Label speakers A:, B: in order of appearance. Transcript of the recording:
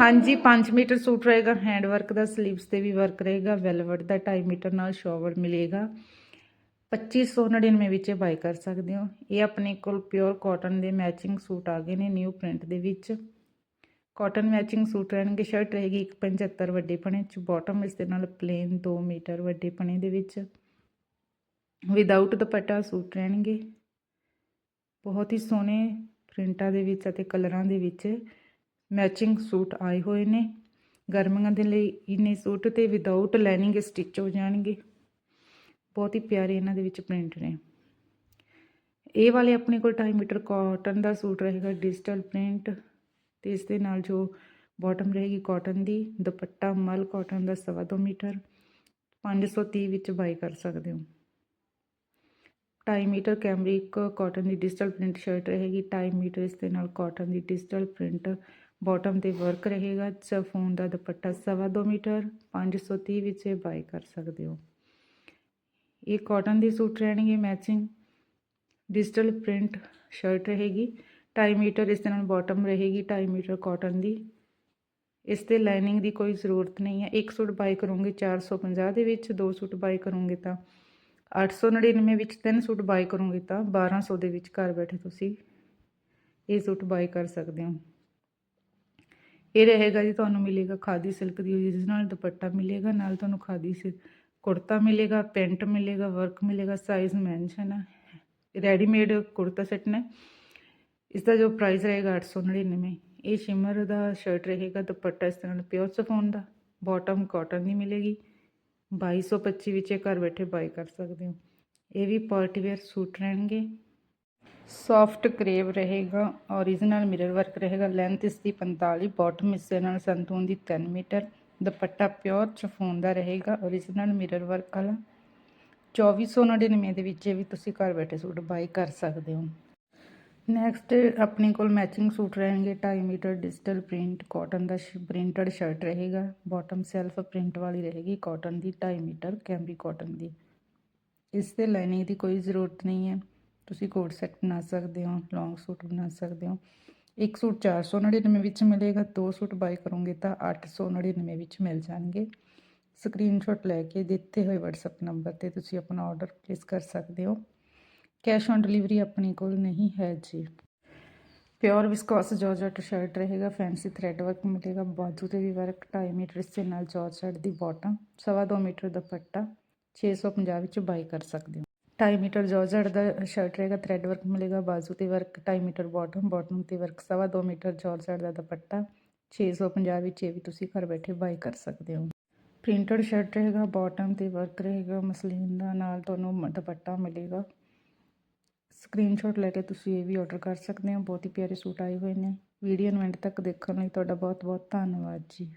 A: ਹਾਂਜੀ 5 metre suit ਰਹੇਗਾ hand work ਦਾ 슬ੀਵਸ ਤੇ ਵੀ ਵਰਕ ਰਹੇਗਾ ਵੈਲਵਟ ਦਾ 2.5 ਮੀਟਰ ਨਾਲ ਸ਼ੋਵਰ ਮਿਲੇਗਾ। 2599 ਵਿੱਚ ਬਾਈ ਕਰ ਸਕਦੇ ਹੋ। ਇਹ ਆਪਣੇ ਕੋਲ ਪਿਓਰ ਕਾਟਨ ਦੇ ਮੈਚਿੰਗ ਸੂਟ ਆ ਗਏ ਨੇ ਨਿਊ ਪ੍ਰਿੰਟ ਦੇ ਵਿੱਚ। ਕਾਟਨ ਮੈਚਿੰਗ ਸੂਟ ਰਹਿਣਗੇ ਸ਼ਰਟ ਰਹੇਗੀ 175 ਵੱਡੇ ਪਣੇ ਚ ਬਾਟਮ ਇਸ ਦੇ ਨਾਲ ਪਲੇਨ 2 ਮੀਟਰ ਵੱਡੇ ਪਣੇ ਦੇ ਵਿੱਚ। ਵਿਦਆਊਟ ਦੁਪੱਟਾ ਸੂਟ ਰਹਿਣਗੇ। ਬਹੁਤ ਹੀ ਸੋਹਣੇ ਪ੍ਰਿੰਟਾਂ ਦੇ ਵਿੱਚ ਅਤੇ ਕਲਰਾਂ ਦੇ ਵਿੱਚ। ਮੈਚਿੰਗ ਸੂਟ ਆਏ ਹੋਏ ਨੇ। ਗਰਮੀਆਂ ਦੇ ਲਈ ਇਹਨੇ ਸੂਟ ਤੇ ਵਿਦਆਊਟ ਲਾਈਨਿੰਗ ਸਟਿਚ ਹੋ ਜਾਣਗੇ। ਬਹੁਤ ਹੀ ਪਿਆਰੇ ਇਹਨਾਂ ਦੇ ਵਿੱਚ ਪ੍ਰਿੰਟ ਨੇ। ਇਹ ਵਾਲੇ ਆਪਣੇ ਕੋਲ 2.5 ਮੀਟਰ ਕਾਟਨ ਦਾ ਸੂਟ ਰਹੇਗਾ ਡਿਜੀਟਲ ਪ੍ਰਿੰਟ ਤੇ ਇਸ ਦੇ ਨਾਲ ਜੋ ਬਾਟਮ ਰਹੇਗੀ ਕਾਟਨ ਦੀ, ਦੁਪੱਟਾ ਮਲ ਕਾਟਨ ਦਾ ਸਵਾ ਦੋ ਮੀਟਰ। 530 ਵਿੱਚ ਬਾਈ ਕਰ ਸਕਦੇ ਹੋ। 2.5 ਮੀਟਰ ਕੈਮਰਿਕ ਕਾਟਨ ਦੀ ਡਿਜੀਟਲ ਪ੍ਰਿੰਟ ਸ਼ਰਟ ਰਹੇਗੀ। 2.5 ਮੀਟਰ ਇਸ ਦੇ ਨਾਲ ਕਾਟਨ ਦੀ ਡਿਜੀਟਲ ਪ੍ਰਿੰਟ ਬਾਟਮ ਤੇ ਵਰਕ ਰਹੇਗਾ ਫੋਨ ਦਾ ਦੁਪੱਟਾ ਸਵਾ ਦੋ ਮੀਟਰ 530 ਵਿੱਚ ਇਹ ਬਾਈ ਕਰ ਸਕਦੇ ਹੋ। ਇਹ ਕਾਟਨ ਦੇ ਸੂਟ ਰਹਿਣਗੇ ਮੈਚਿੰਗ ਡਿਜੀਟਲ ਪ੍ਰਿੰਟ ਸ਼ਰਟ ਰਹੇਗੀ 2.5 ਮੀਟਰ ਇਸ ਦੇ ਨਾਲ ਬਾਟਮ ਰਹੇਗੀ 2.5 ਮੀਟਰ ਕਾਟਨ ਦੀ। ਇਸ ਤੇ ਲਾਈਨਿੰਗ ਦੀ ਕੋਈ ਜ਼ਰੂਰਤ ਨਹੀਂ ਹੈ। ਇੱਕ ਸੂਟ ਬਾਈ ਕਰੋਗੇ 450 ਦੇ ਵਿੱਚ, ਦੋ ਸੂਟ ਬਾਈ ਕਰੋਗੇ ਤਾਂ 899 ਵਿੱਚ, ਤਿੰਨ ਸੂਟ ਬਾਈ ਕਰੋਗੇ ਤਾਂ 1200 ਦੇ ਵਿੱਚ ਘਰ ਬੈਠੇ ਤੁਸੀਂ ਇਹ ਸੂਟ ਬਾਈ ਕਰ ਸਕਦੇ ਹੋ। ਇਹ ਰਹੇਗਾ ਜੀ, ਤੁਹਾਨੂੰ ਮਿਲੇਗਾ ਖਾਦੀ ਸਿਲਕ ਦੀ ਜਿਸ ਨਾਲ ਦੁਪੱਟਾ ਮਿਲੇਗਾ, ਨਾਲ ਤੁਹਾਨੂੰ ਖਾਦੀ ਸਿਲਕ ਕੁੜਤਾ ਮਿਲੇਗਾ, ਪੈਂਟ ਮਿਲੇਗਾ, ਵਰਕ ਮਿਲੇਗਾ ਸਾਈਜ਼ ਮੈਂਸ਼ਨ ਹੈ। ਰੈਡੀਮੇਡ ਕੁੜਤਾ ਸੈੱਟ ਨੇ। ਇਸ ਦਾ ਜੋ ਪ੍ਰਾਈਸ ਰਹੇਗਾ 899 ਇਹ ਸ਼ਿਮਰ ਦਾ ਸ਼ਰਟ ਰਹੇਗਾ, ਦੁਪੱਟਾ ਇਸ ਤਰ੍ਹਾਂ ਪਿਓਰ ਸਫੋਨ ਦਾ। ਬਾਟਮ ਕਾਟਨ ਦੀ ਮਿਲੇਗੀ। 2225 ਵਿੱਚ ਘਰ ਬੈਠੇ ਬਾਈ ਕਰ ਸਕਦੇ ਹੋ। ਇਹ ਵੀ ਪਾਰਟੀ ਵੇਅਰ ਸੂਟ ਰਹਿਣਗੇ। ਸੌਫਟ ਕਰੇਵ ਰਹੇਗਾ origignal ਮਿਰਰ ਵਰਕ ਰਹੇਗਾ। ਲੈਂਥ ਇਸ ਦੀ 45 ਬਾਟਮ ਇਸ ਨਾਲ ਸੰਤੂਨ ਦੀ 3 ਮੀਟਰ। ਦੁਪੱਟਾ ਪਿਓਰ ਚਫੋਨ ਦਾ ਰਹੇਗਾ origignal ਮਿਰਰ ਵਰਕ ਵਾਲਾ। 2499 ਦੇ ਵਿੱਚ ਇਹ ਵੀ ਤੁਸੀਂ ਘਰ ਬੈਠੇ ਸੂਟ ਬਾਈ ਕਰ ਸਕਦੇ ਹੋ। ਨੈਕਸਟ ਆਪਣੇ ਕੋਲ ਮੈਚਿੰਗ ਸੂਟ ਰਹਿਣਗੇ 2.5 ਮੀਟਰ ਡਿਜੀਟਲ ਪ੍ਰਿੰਟ ਕਾਟਨ ਦਾ ਪ੍ਰਿੰਟਡ ਸ਼ਰਟ ਰਹੇਗਾ। ਬਾਟਮ ਸੈਲਫ ਪ੍ਰਿੰਟ ਵਾਲੀ ਰਹੇਗੀ ਕਾਟਨ ਦੀ 2.5 ਮੀਟਰ ਕੈਮਰੀ ਕਾਟਨ ਦੀ। ਇਸ ਤੇ ਲਾਈਨਿੰਗ ਦੀ ਕੋਈ ਜ਼ਰੂਰਤ ਨਹੀਂ ਹੈ। ਤੁਸੀਂ ਕੋਟ ਸੈੱਟ ਬਣਾ ਸਕਦੇ ਹੋ, ਲੌਂਗ ਸੂਟ ਬਣਾ ਸਕਦੇ ਹੋ। ਇੱਕ ਸੂਟ 499 ਵਿੱਚ ਮਿਲੇਗਾ, ਦੋ ਸੂਟ ਬਾਈ ਕਰੋਗੇ ਤਾਂ 899 ਵਿੱਚ ਮਿਲ ਜਾਣਗੇ। ਸਕਰੀਨਸ਼ਾਟ ਲੈ ਕੇ ਦਿੱਤੇ ਹੋਏ WhatsApp ਨੰਬਰ ਤੇ ਤੁਸੀਂ ਆਪਣਾ ਆਰਡਰ ਪਲੇਸ ਕਰ ਸਕਦੇ ਹੋ। ਕੈਸ਼ ਔਨ ਡਿਲੀਵਰੀ ਆਪਣੇ ਕੋਲ ਨਹੀਂ ਹੈ ਜੀ। ਪਿਓਰ ਵਿਸਕੋਸ ਜਾਰਜਟ ਸ਼ਰਟ ਰਹੇਗਾ ਫੈਂਸੀ ਥ੍ਰੈਡ ਵਰਕ ਮਿਲੇਗਾ, ਬਾਜੂ ਤੇ ਵੀ ਵਰਕ 2.5 ਮੀਟਰ ਇਸ ਦੇ ਨਾਲ ਜਾਰਜਟ ਦੀ ਬਾਟਮ ਸਵਾ ਦੋ ਮੀਟਰ ਦੁਪੱਟਾ 650 ਵਿੱਚ ਬਾਈ ਕਰ ਸਕਦੇ ਹੋ। 2.5 ਮੀਟਰ ਜਾਰਜਟ ਦਾ ਸ਼ਰਟ ਰਹੇਗਾ ਥ੍ਰੈਡ ਵਰਕ ਮਿਲੇਗਾ, ਬਾਜੂ ਤੇ ਵਰਕ 2.5 ਮੀਟਰ ਬਾਟਮ ਬਾਟਮ ਤੇ ਵਰਕ ਸਵਾ ਦੋ ਮੀਟਰ ਜਾਰਜਟ ਦਾ ਦੁਪੱਟਾ 650 ਵਿੱਚ ਇਹ ਵੀ ਤੁਸੀਂ ਘਰ ਬੈਠੇ ਬਾਈ ਕਰ ਸਕਦੇ ਹੋ। ਪ੍ਰਿੰਟਡ ਸ਼ਰਟ ਰਹੇਗਾ ਬਾਟਮ ਤੇ ਵਰਕ ਰਹੇਗਾ, ਮਸਲੀਨ ਦਾ ਨਾਲ ਤੁਹਾਨੂੰ ਦੁਪੱਟਾ ਮਿਲੇਗਾ। ਸਕਰੀਨਸ਼ਾਟ ਲੈ ਕੇ ਤੁਸੀਂ ਇਹ ਵੀ ਆਰਡਰ ਕਰ ਸਕਦੇ ਹੋ, ਬਹੁਤ ਹੀ ਪਿਆਰੇ ਸੂਟ ਆਏ ਹੋਏ ਨੇ। ਵੀਡੀਓ ਨੂੰ ਐਂਡ ਤੱਕ ਦੇਖਣ ਲਈ ਤੁਹਾਡਾ ਬਹੁਤ ਬਹੁਤ ਧੰਨਵਾਦ ਜੀ।